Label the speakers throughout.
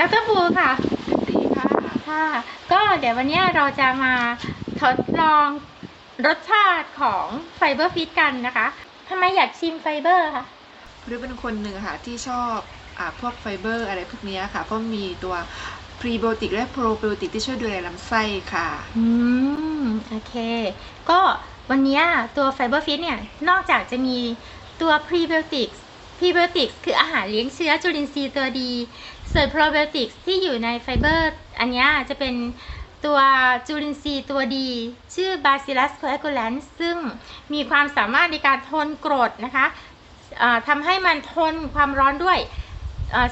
Speaker 1: ดรฟูค่ะ
Speaker 2: ดีค่ะ
Speaker 1: ค่ะ ก็เดี๋ยววันนี้เราจะมาทดลองรสชาติของไฟเบอร์ฟิตกันนะคะทำไมอยากชิมไฟเบอร์คะ
Speaker 2: หรือเป็นคนหนึ่งค่ะที่ชอบอ่าพวกไฟเบอร์อะไรพวกเนี้ยค่ะ เพราะมีตัวพรีไบโอติกและโปรไบโอติกที่ช่วยดูแลลำไส้ค่ะ
Speaker 1: อืม โอเค ก็วันนี้ตัวไฟเบอร์ฟิตเนี่ย นอกจากจะมีตัวพรีไบโอติกส์พรีไบโอติกส์คืออาหารเลี้ยงเชื้อจุลินทรีย์ตัวดี ส่วนโปรไบโอติกส์ที่อยู่ในไฟเบอร์ อันนี้จะเป็นตัวจุลินทรีย์ตัวดี ชื่อ Bacillus coagulans ซึ่งมีความสามารถในการทนกรดนะคะทำให้มันทนความร้อนด้วย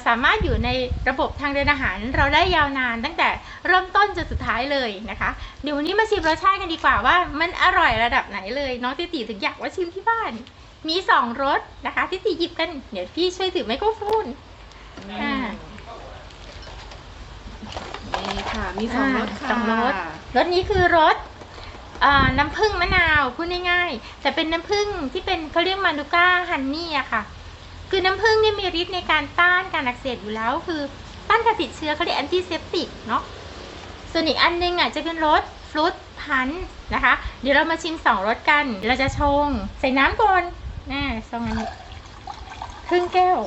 Speaker 1: สามารถอยู่ในระบบทางเดินอาหาร เราได้ยาวนานตั้งแต่เริ่มต้นจนสุดท้ายเลยนะคะเดี๋ยววันนี้มาชิมรสชาติกันดีกว่าว่ามันอร่อยระดับไหนเลย น้องติติถึงอยากว่าชิมที่บ้าน มีสองรสนะคะ ติติหยิบกัน เดี๋ยวพี่ช่วยถือไมโครโฟนอ่า
Speaker 2: ค่ะ มีสองรสค่ะ
Speaker 1: สองรสรสนี้คือรสอ่าน้ำผึ้งมะนาวพูดง่ายๆ แต่เป็นน้ำผึ้งที่เป็นเขาเรียกมานูก้าฮันนี่อะค่ะ คือน้ำผึ้งเนี่ยมีฤทธิ์ในการต้านการอักเสบอยู่แล้ว คือต้านการติดเชื้อเขาเรียกแอนติเซปติกเนาะส่วนอีกอันนึงอะจะเป็นรสฟรุตพันธุ์นะคะ เดี๋ยวเรามาชิมสองรสกัน เราจะชงใส่น้ำก่อนน่าซองอันนี้ครึ่งแก้ว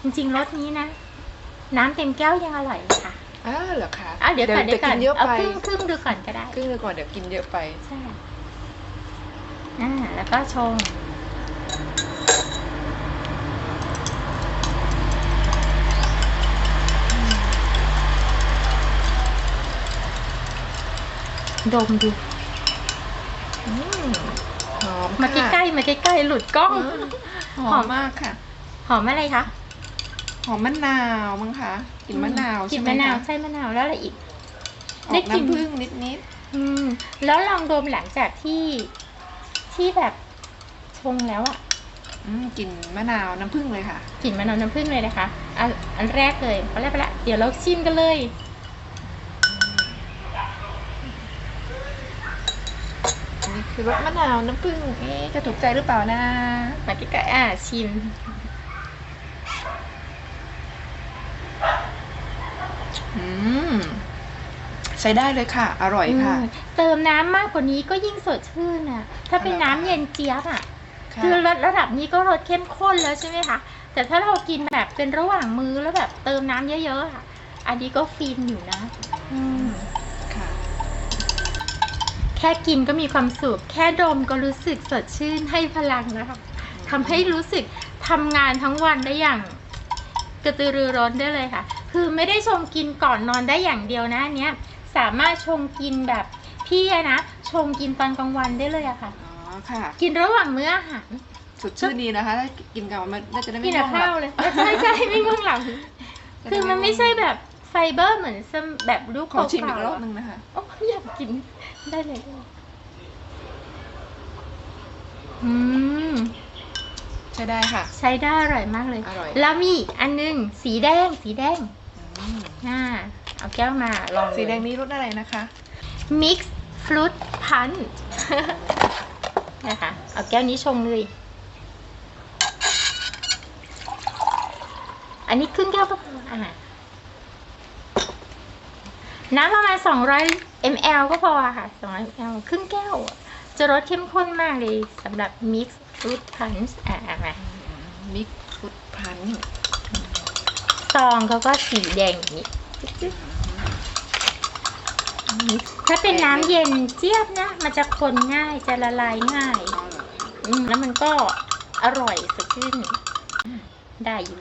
Speaker 1: จริงๆรสนี้นะ น้ำเต็มแก้วยังอร่อยเลยค่ะ
Speaker 2: อ้าวเหรอคะ
Speaker 1: อะเดี๋ยวก่อนเดี๋ยวก่อน
Speaker 2: กินเยอะ
Speaker 1: เอา
Speaker 2: ไป
Speaker 1: ครึ่งครึ่งดูก่อนก็ได้
Speaker 2: ครึ่งเลยก่อนเดี๋ยวกินเยอะไป
Speaker 1: ใช่อ่าแล้วก็ชงดมดู
Speaker 2: อืมหอม
Speaker 1: มาใกล้ๆมาใกล้ๆหลุดกล้อง
Speaker 2: ๆหอมมากค่ะ
Speaker 1: หอมอะไรคะ
Speaker 2: หอมมะนาวมั้งคะกลิ่นมะนาว
Speaker 1: กลิ่
Speaker 2: ใช่
Speaker 1: น
Speaker 2: ไหม
Speaker 1: มะนาว
Speaker 2: คะ
Speaker 1: ใช่มะนาวแล้วอะไรอีก
Speaker 2: อ
Speaker 1: ได้
Speaker 2: อก
Speaker 1: กลิ่น
Speaker 2: น้ำผึ้งนิด
Speaker 1: อืม แล้วลองดมหลังจากที่ที่แบบชงแล้วอะ
Speaker 2: ๆอืมกลิ่นมะนาวน้ำผึ้งเลยค่ะ
Speaker 1: กลิ่นมะนาวน้ำผึ้งเลยนะคะอันอันแรกเลยไปแล้วไปแล้วเดี๋ยวเราชิมกันเลย
Speaker 2: อันนี้คือรสมะนาวน้ำผึ้งเอ๊ะจะถูกใจหรือเปล่านะ
Speaker 1: มาใกล้ๆอะชิม
Speaker 2: อืมใช้ได้เลยค่ะ อร่อยค่ะ
Speaker 1: อืมเติมน้ำมากกว่านี้ก็ยิ่งสดชื่นอะ ถ้าเป็นน้ำเย็นเจี๊ยบอะ
Speaker 2: ค่ะ
Speaker 1: คือรสระดับนี้ก็รสเข้มข้นแล้วใช่ไหมคะ แต่ถ้าเรากินแบบเป็นระหว่างมือแล้วแบบเติมน้ำเยอะๆอะอันนี้ก็ฟินอยู่นะ อืม
Speaker 2: ค่ะ
Speaker 1: แค่กินก็มีความสุข แค่ดมก็รู้สึกสดชื่นให้พลังนะคะทำให้รู้สึกทำงานทั้งวันได้อย่าง กระตือรือร้นได้เลยค่ะ คือไม่ได้ชงกินก่อนนอนได้อย่างเดียวนะอันเนี้ยสามารถชงกินแบบพี่อะนะชงกินตอนกลางวันได้เลยอะค่ะ
Speaker 2: อ๋อค่ะ
Speaker 1: กินระหว่างมื้ออาหาร
Speaker 2: สดชื่นดีนะคะถ้ากินกับมันน่าจะได้
Speaker 1: กิ
Speaker 2: ไม่
Speaker 1: นกับ
Speaker 2: ง่วงหลั
Speaker 1: ข้าว
Speaker 2: บ
Speaker 1: เลยใช่ใช่ไม่ง่วงหลับ
Speaker 2: จะ
Speaker 1: คือมันไม่ใช่แบบไฟเบอร์เหมือนสมแบบลูก
Speaker 2: ขอชิมอี
Speaker 1: ขากวๆ
Speaker 2: รอบนึงนะคะ
Speaker 1: โอ้อยากกินได้เลยได้เลยอืม
Speaker 2: ใช้ได้ค่ะ
Speaker 1: ใช้ได้อร่อยมากเลย
Speaker 2: อร่อย
Speaker 1: แล้วมีอีกอันหนึง สีแดงสีแดง
Speaker 2: อืม
Speaker 1: อ่าเอาแก้วมาลองเลย
Speaker 2: สีแดงนี้รสอะไรนะคะ
Speaker 1: mix fruit punch นะคะ เอาแก้วนี้ชงเลย อันนี้ครึ่งแก้วก็พออ่าน้ำประมาณ 200 ml ก็พอค่ะ 200 ml ครึ่งแก้ว จะรสเข้มข้นมากเลยสำหรับ mix fruit punch อ่ามา
Speaker 2: มิกฟุตพัน
Speaker 1: ซองเขาก็สีแดงอย่างนี้ ถ้าเป็นน้ำเย็นเจี๊ยบนะ มันจะคนง่ายจะละลายง่าย
Speaker 2: อ๋อเหรอ
Speaker 1: อืมแล้วมันก็อร่อยสดชื่นได้อยู่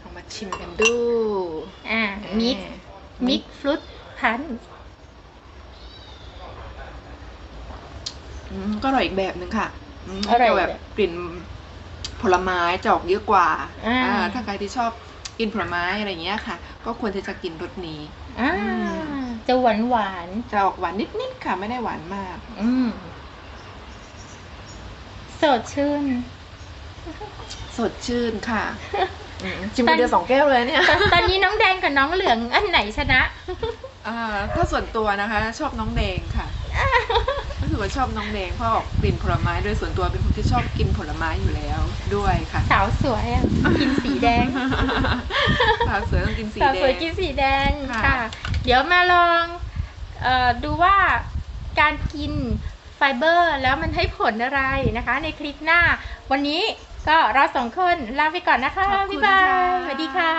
Speaker 2: เอามาชิมกันดู
Speaker 1: อ่า มิก มิกฟรุตพัน
Speaker 2: อืมก็อร่อยอีกแบบหนึ่งค่ะม
Speaker 1: อร่อย
Speaker 2: จะแบบกลิ่นผลไม้จะออกเยอะกว่า
Speaker 1: อ่า
Speaker 2: อ่า ถ้าใครที่ชอบ กินผลไม้อะไรอย่างเงี้ยค่ะ ก็ควรที่จะกินรสนี้
Speaker 1: อ่า
Speaker 2: อืม
Speaker 1: จะหวานหวาน
Speaker 2: จะออกหวานนิดๆค่ะไม่ได้หวานมาก
Speaker 1: ๆอืมสดชื่น
Speaker 2: สดชื่นค่ะอืมชิมคนเดียวสองแก้วเลยเนี่ย
Speaker 1: ตอนตอนนี้น้องแดงกับน้องเหลืองอันไหนชนะ
Speaker 2: อ่าถ้าส่วนตัวนะคะ ชอบน้องแดงค่ะ รู้สึกว่าชอบน้องแดงเพราะออกกลิ่นผลไม้โดยส่วนตัวเป็นคนที่ชอบกินผลไม้อยู่แล้วด้วยค่ะ
Speaker 1: สาวสวยอะกินสีแดง
Speaker 2: คสาวสวยต้องกินสี
Speaker 1: สาว
Speaker 2: แด
Speaker 1: สวย
Speaker 2: ง
Speaker 1: กินสีแดง
Speaker 2: ค่ะ
Speaker 1: ค่ะ เดี๋ยวมาลองเออดูว่าการกินไฟเบอร์แล้วมันให้ผลอะไรนะคะ ในคลิปหน้า วันนี้ก็เราสองคนลาไปก่อนนะคะ
Speaker 2: ขอบคุ
Speaker 1: บ๊า
Speaker 2: ณ
Speaker 1: ยบาย
Speaker 2: ค่ะ
Speaker 1: สวัสดีค่ะ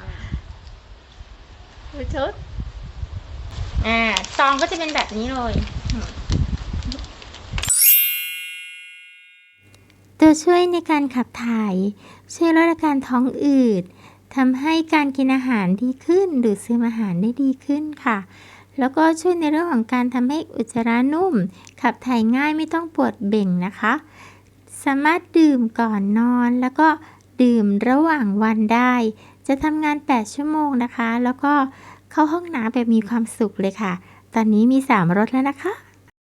Speaker 2: อ่า
Speaker 1: ดูชุดอ่าซองก็จะเป็นแบบนี้เลย ตัวช่วยในการขับถ่าย ช่วยลดอาการท้องอืดทำให้การกินอาหารดีขึ้นดูดซึมอาหารได้ดีขึ้นค่ะ แล้วก็ช่วยในเรื่องของการทำให้อุจจาระนุ่ม ขับถ่ายง่ายไม่ต้องปวดเบ่งนะคะ สามารถดื่มก่อนนอนแล้วก็ดื่มระหว่างวันได้ จะทำงาน 8 ชั่วโมงนะคะ แล้วก็เข้าห้องน้ำแบบมีความสุขเลยค่ะ ตอนนี้มี 3รสแล้วนะคะ